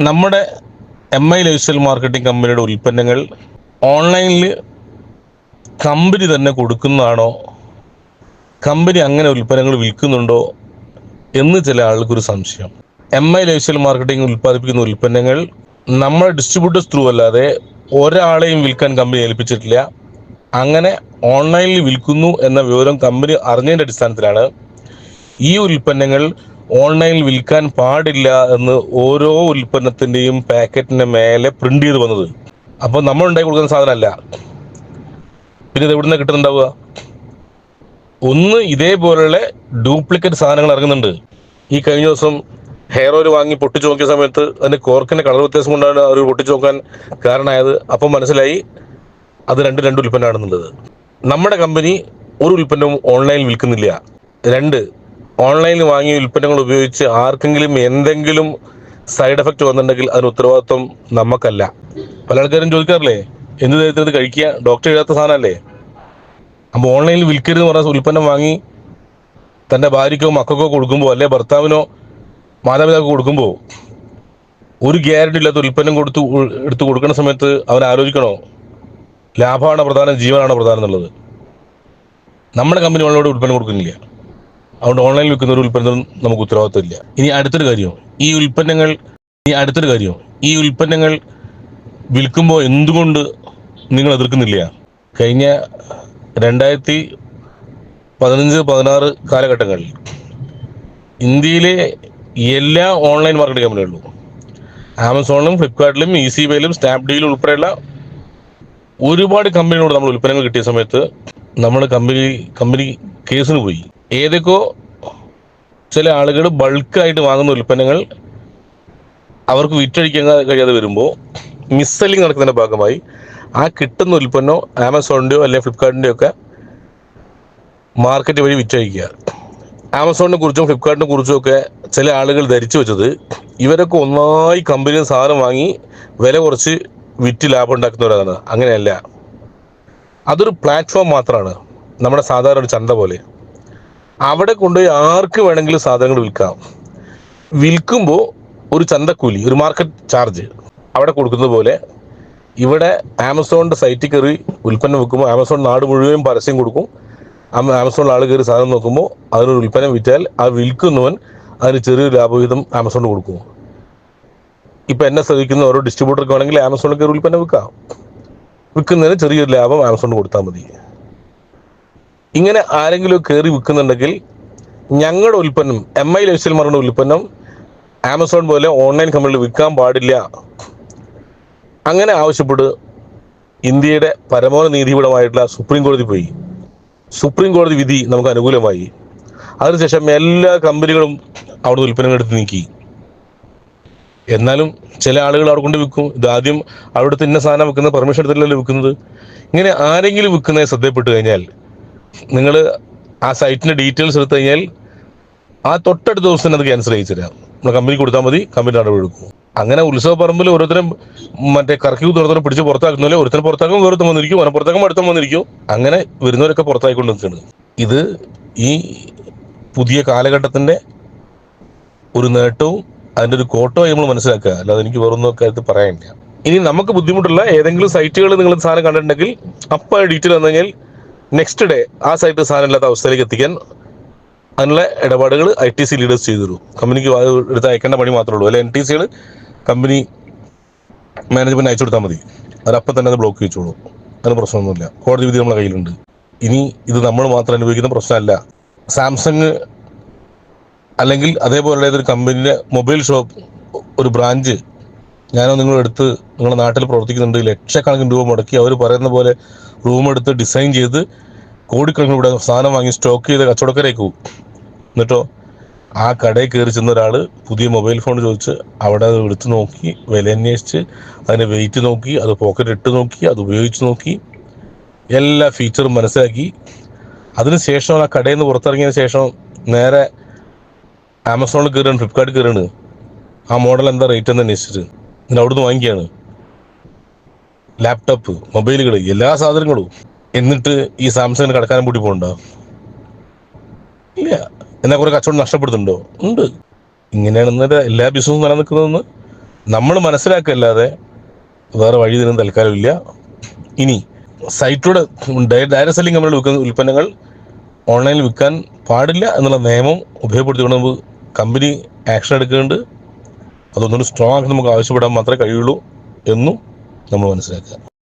നമ്മുടെ M I life style marketing കമ്പനിയുടെ ഉൽപ്പന്നങ്ങൾ ഓൺലൈനിൽ കമ്പനി തന്നെ കൊടുക്കുന്നതാണോ? കമ്പനി അങ്ങനെ ഉൽപ്പന്നങ്ങൾ വിൽക്കുന്നുണ്ടോ? എന്ന് ചില ആൾക്കൊരു സംശയം. M I life style marketing ഉൽപ്പാദിപ്പിക്കുന്ന ഉൽപ്പന്നങ്ങൾ നമ്മുടെ ഡിസ്ട്രിബ്യൂട്ടേഴ്സ് ത്രൂ അല്ലാതെ ഒരാളെയും വിൽക്കാൻ കമ്പനി ഏൽപ്പിച്ചിട്ടില്ല. അങ്ങനെ ഓൺലൈനിൽ വിൽക്കുന്നു എന്ന വിവരം കമ്പനി അറിഞ്ഞതിന്റെ അടിസ്ഥാനത്തിലാണ് ഈ ഉൽപ്പന്നങ്ങൾ ഓൺലൈനിൽ വിൽക്കാൻ പാടില്ല എന്ന് ഓരോ ഉൽപ്പന്നത്തിന്റെയും പാക്കറ്റിന്റെ മേലെ പ്രിന്റ് ചെയ്ത് വന്നത്. അപ്പോൾ നമ്മൾ ഉണ്ടാക്കി കൊടുക്കുന്ന സാധനമല്ല. പിന്നെ ഇത് എവിടുന്ന കിട്ടുന്നുണ്ടാവുക? ഒന്ന് ഇതേപോലെയുള്ള ഡ്യൂപ്ലിക്കേറ്റ് സാധനങ്ങൾ ഇറങ്ങുന്നുണ്ട്. ഈ കഴിഞ്ഞ ദിവസം ഹെയർ ഓയിൽ വാങ്ങി പൊട്ടിച്ചു നോക്കിയ സമയത്ത് അതിന്റെ കോർക്കിന്റെ കളർ വ്യത്യാസം കൊണ്ടാണ് അവർ പൊട്ടിച്ചു നോക്കാൻ കാരണമായത്. അപ്പം മനസ്സിലായി അത് രണ്ട് രണ്ട് ഉൽപ്പന്നമാണെന്നുള്ളത്. നമ്മുടെ കമ്പനി ഒരു ഉൽപ്പന്നവും ഓൺലൈനിൽ വിൽക്കുന്നില്ല. രണ്ട് ഓൺലൈനിൽ വാങ്ങിയ ഉൽപ്പന്നങ്ങൾ ഉപയോഗിച്ച് ആർക്കെങ്കിലും എന്തെങ്കിലും സൈഡ് എഫക്ട് വന്നിട്ടുണ്ടെങ്കിൽ അതിന് ഉത്തരവാദിത്വം നമുക്കല്ല. പല ആൾക്കാരും ചോദിക്കാറില്ലേ എന്ത് തരത്തിൽ കഴിക്കുക? ഡോക്ടർ എഴുതാത്ത സാധനമല്ലേ? അപ്പോൾ ഓൺലൈനിൽ വിൽക്കരുത് എന്ന് പറഞ്ഞ ഉൽപ്പന്നം വാങ്ങി തന്റെ ഭാര്യയ്ക്കോ മക്കൾക്കോ കൊടുക്കുമ്പോൾ അല്ലെ ഭർത്താവിനോ മാതാപിതാക്കൾക്ക് കൊടുക്കുമ്പോൾ ഒരു ഗ്യാരണ്ടി ഇല്ലാത്ത ഉൽപ്പന്നം കൊടുത്ത് എടുത്ത് കൊടുക്കുന്ന സമയത്ത് അവൻ ആലോചിക്കണോ? ലാഭമാണ് പ്രധാനം ജീവനാണ് പ്രധാനം എന്നുള്ളത്. നമ്മുടെ കമ്പനി ഓൺലൈനോട് ഉൽപ്പന്നം കൊടുക്കുന്നില്ല. അതുകൊണ്ട് ഓൺലൈനിൽ വിൽക്കുന്ന ഒരു ഉൽപ്പന്നം നമുക്ക് ഉത്തരവാദിത്തമില്ല ഇനി അടുത്തൊരു കാര്യം. ഈ ഉൽപ്പന്നങ്ങൾ ഇനി അടുത്തൊരു കാര്യം. ഈ ഉൽപ്പന്നങ്ങൾ വിൽക്കുമ്പോൾ എന്തുകൊണ്ട് നിങ്ങൾ എതിർക്കുന്നില്ല? കഴിഞ്ഞ രണ്ടായിരത്തി പതിനഞ്ച് പതിനാറ് കാലഘട്ടങ്ങളിൽ ഇന്ത്യയിലെ എല്ലാ ഓൺലൈൻ മാർക്കറ്റിംഗ് കമ്പനികളിലും ആമസോണിലും ഫ്ലിപ്കാർട്ടിലും ഇ സി ബൈയിലും സ്നാപ്ഡീലും ഉൾപ്പെടെയുള്ള ഒരുപാട് കമ്പനികളോട് നമ്മൾ ഉൽപ്പന്നങ്ങൾ കിട്ടിയ സമയത്ത് നമ്മൾ കമ്പനി കമ്പനി കേസിന് പോയി. ഏതൊക്കെയോ ചില ആളുകൾ ബൾക്കായിട്ട് വാങ്ങുന്ന ഉൽപ്പന്നങ്ങൾ അവർക്ക് വിറ്റഴിക്കാൻ കഴിയാതെ വരുമ്പോൾ മിസ്സെല്ലിംഗ് നടക്കുന്നതിന്റെ ഭാഗമായി ആ കിട്ടുന്ന ഉൽപ്പന്നം ആമസോണിന്റെയോ അല്ലെങ്കിൽ ഫ്ലിപ്കാർട്ടിന്റെയോ ഒക്കെ മാർക്കറ്റ് വഴി വിറ്റഴിക്കുക. ആമസോണിനെ കുറിച്ചും ഫ്ലിപ്കാർട്ടിനെ കുറിച്ചും ഒക്കെ ചില ആളുകൾ ധരിച്ചു വെച്ചത് ഇവരൊക്കെ ഒന്നായി കമ്പനിയിൽ സാധനം വാങ്ങി വില കുറച്ച് വിറ്റ് ലാഭം ഉണ്ടാക്കുന്നവരാണ്. അങ്ങനെയല്ല. അതൊരു പ്ലാറ്റ്ഫോം മാത്രമാണ് നമ്മുടെ സാധാരണ ചന്ത പോലെ. അവിടെ കൊണ്ടുപോയി ആർക്ക് വേണമെങ്കിലും സാധനങ്ങൾ വിൽക്കാം. വിൽക്കുമ്പോൾ ഒരു ചന്തക്കൂലി ഒരു മാർക്കറ്റ് ചാർജ് അവിടെ കൊടുക്കുന്നത് പോലെ ഇവിടെ ആമസോണിന്റെ സൈറ്റിൽ കയറി ഉൽപ്പന്നം വെക്കുമ്പോൾ ആമസോൺ നാട് മുഴുവൻ പരസ്യം കൊടുക്കും. ആമ- ആമസോണിൽ ആൾ കയറി സാധനം നോക്കുമ്പോൾ അതിനൊരു ഉൽപ്പന്നം വിറ്റാൽ ആ വിൽക്കുന്നവൻ അതിന് ചെറിയൊരു ലാഭവിഹിതം ആമസോണിന് കൊടുക്കും. ഇപ്പം എന്നെ ശ്രമിക്കുന്ന ഓരോ ഡിസ്ട്രിബ്യൂട്ടർക്ക് വേണമെങ്കിൽ ആമസോണിൽ കയറി ഉൽപ്പന്നം വിൽക്കാം. വിൽക്കുന്നതിന് ചെറിയൊരു ലാഭം ആമസോണിന് കൊടുത്താൽ മതി. ഇങ്ങനെ ആരെങ്കിലും കയറി വിൽക്കുന്നുണ്ടെങ്കിൽ ഞങ്ങളുടെ ഉൽപ്പന്നം എം ഐ ലൈഫ്സ്റ്റൈൽ മാറുന്ന ഉൽപ്പന്നം ആമസോൺ പോലെ ഓൺലൈൻ കമ്പനിയിൽ വിൽക്കാൻ പാടില്ല. അങ്ങനെ ആവശ്യപ്പെട്ട് ഇന്ത്യയുടെ പരമോന്നത നീതിപീഠമായിട്ടുള്ള സുപ്രീം കോടതി പോയി. സുപ്രീം കോടതി വിധി നമുക്ക് അനുകൂലമായി. അതിനുശേഷം എല്ലാ കമ്പനികളും അവിടുന്ന് ഉൽപ്പന്നങ്ങൾ എടുത്ത് നീക്കി. എന്നാലും ചില ആളുകൾ അവിടെ കൊണ്ട് വിൽക്കും. ഇത് ആദ്യം അവിടുത്തെ ഇന്ന സാധനം വെക്കുന്ന പെർമിഷൻ എടുത്തില്ലല്ലോ വിൽക്കുന്നത്? ഇങ്ങനെ ആരെങ്കിലും വിൽക്കുന്നത് ശ്രദ്ധയപ്പെട്ട് കഴിഞ്ഞാൽ നിങ്ങൾ ആ സൈറ്റിന്റെ ഡീറ്റെയിൽസ് എടുത്തു കഴിഞ്ഞാൽ ആ തൊട്ടടുത്ത ദിവസം തന്നെ അത് ക്യാൻസൽ ചെയ്യിച്ചു തരാം. നമ്മുടെ കമ്പനി കൊടുത്താൽ മതി കമ്പനി നടപടി എടുക്കും അങ്ങനെ ഉത്സവ പറമ്പിൽ ഓരോരുത്തരും മറ്റേ കറക്കി തുറന്നവരെ പിടിച്ച് പുറത്താക്കുന്നില്ല ഒരുത്തരം പുറത്താക്കും വേറൊരുത്തം വന്നിരിക്കും. അവനെ പുറത്താക്കും അടുത്തും വന്നിരിക്കും. അങ്ങനെ വരുന്നവരൊക്കെ പുറത്തായിക്കൊണ്ട് നിൽക്കുന്നത് ഇത് ഈ പുതിയ കാലഘട്ടത്തിന്റെ ഒരു നേട്ടവും അതിന്റെ ഒരു കോട്ടവും നമ്മൾ മനസ്സിലാക്കുക. അല്ലാതെ എനിക്ക് വേറൊന്നും കാര്യത്തിൽ പറയാനില്ല. ഇനി നമുക്ക് ബുദ്ധിമുട്ടുള്ള ഏതെങ്കിലും സൈറ്റുകൾ നിങ്ങൾ സാധനം കണ്ടിട്ടുണ്ടെങ്കിൽ അപ്പം ഡീറ്റെയിൽ വന്നു കഴിഞ്ഞാൽ നെക്സ്റ്റ് ഡേ ആ സൈറ്റ് സാധനം ഇല്ലാത്ത അവസ്ഥയിലേക്ക് എത്തിക്കാൻ അതിനുള്ള ഇടപാടുകൾ ഐ ടി സി ലീഡേഴ്സ് ചെയ്തു തരും കമ്പനിക്ക് എടുത്ത് അയക്കേണ്ട പണി മാത്രമേ ഉള്ളൂ. അല്ലെ എൻ ടി സികൾ കമ്പനി മാനേജ്മെന്റ് അയച്ചു കൊടുത്താൽ മതി. അവരപ്പം തന്നെ അത് ബ്ലോക്ക് വെച്ചോളൂ. അതിന് പ്രശ്നമൊന്നുമില്ല. കോടതി വിധി നമ്മുടെ കയ്യിലുണ്ട്. ഇനി ഇത് നമ്മൾ മാത്രം അനുഭവിക്കുന്ന പ്രശ്നമല്ല. സാംസങ് അല്ലെങ്കിൽ അതേപോലെ ഒരു കമ്പനിയുടെ മൊബൈൽ ഷോപ്പ് ഒരു ബ്രാഞ്ച് ഞാനോ നിങ്ങൾ എടുത്ത് നിങ്ങളുടെ നാട്ടിൽ പ്രവർത്തിക്കുന്നുണ്ട്. ലക്ഷക്കണക്കിന് രൂപ മുടക്കി അവർ പറയുന്ന പോലെ റൂം എടുത്ത് ഡിസൈൻ ചെയ്ത് കോടിക്കണക്കിന് ഇവിടെ സാധനം വാങ്ങി സ്റ്റോക്ക് ചെയ്ത് കച്ചവടക്കാരേക്ക് പോകും എന്നിട്ടോ ആ കടയിൽ കയറി ചെന്ന ഒരാൾ പുതിയ മൊബൈൽ ഫോൺ ചോദിച്ച് അവിടെ അത് എടുത്തു നോക്കി വില അന്വേഷിച്ച് അതിന്റെ വെയിറ്റ് നോക്കി അത് പോക്കറ്റ് ഇട്ട് നോക്കി അത് ഉപയോഗിച്ച് നോക്കി എല്ലാ ഫീച്ചറും മനസ്സിലാക്കി. അതിനുശേഷം ആ കടയിൽ നിന്ന് പുറത്തിറങ്ങിയതിന് ശേഷം നേരെ ആമസോണിൽ കയറുകയാണ് ഫ്ലിപ്കാർട്ടിൽ കയറുകയാണ്. ആ മോഡൽ എന്താ റേറ്റ് എന്ന് അന്വേഷിച്ചിട്ട്. ഞാൻ അവിടുന്ന് വാങ്ങിക്കുകയാണ്. ലാപ്ടോപ്പ് മൊബൈലുകൾ എല്ലാ സാധനങ്ങളും. എന്നിട്ട് ഈ സാംസങ്ങിന് കടക്കാനും പൂട്ടി പോകണ്ട? ഇല്ല. എന്നാ കുറെ കച്ചവടം നഷ്ടപ്പെടുത്തുന്നുണ്ടോ ഉണ്ട്. ഇങ്ങനെയാണ് ഇന്നത്തെ എല്ലാ ബിസിനസ്സും നിലനിൽക്കുന്നതെന്ന് നമ്മൾ മനസ്സിലാക്കല്ലാതെ വേറെ വഴി തരുന്ന തൽക്കാലമില്ല ഇനി സൈറ്റിലൂടെ ഡയറക്റ്റ് സെല്ലിംഗ് കമ്പനികൾ വിൽക്കുന്ന ഉൽപ്പന്നങ്ങൾ ഓൺലൈനിൽ വിൽക്കാൻ പാടില്ല എന്നുള്ള നിയമം ഉപയോഗപ്പെടുത്തിക്കൊണ്ട് കമ്പനി ആക്ഷൻ എടുക്കേണ്ടത് അതൊന്നൊരു സ്ട്രോങ് നമുക്ക് ആവശ്യപ്പെടാൻ മാത്രമേ കഴിയുള്ളൂ എന്നും നമ്മൾ മനസ്സിലാക്കുക.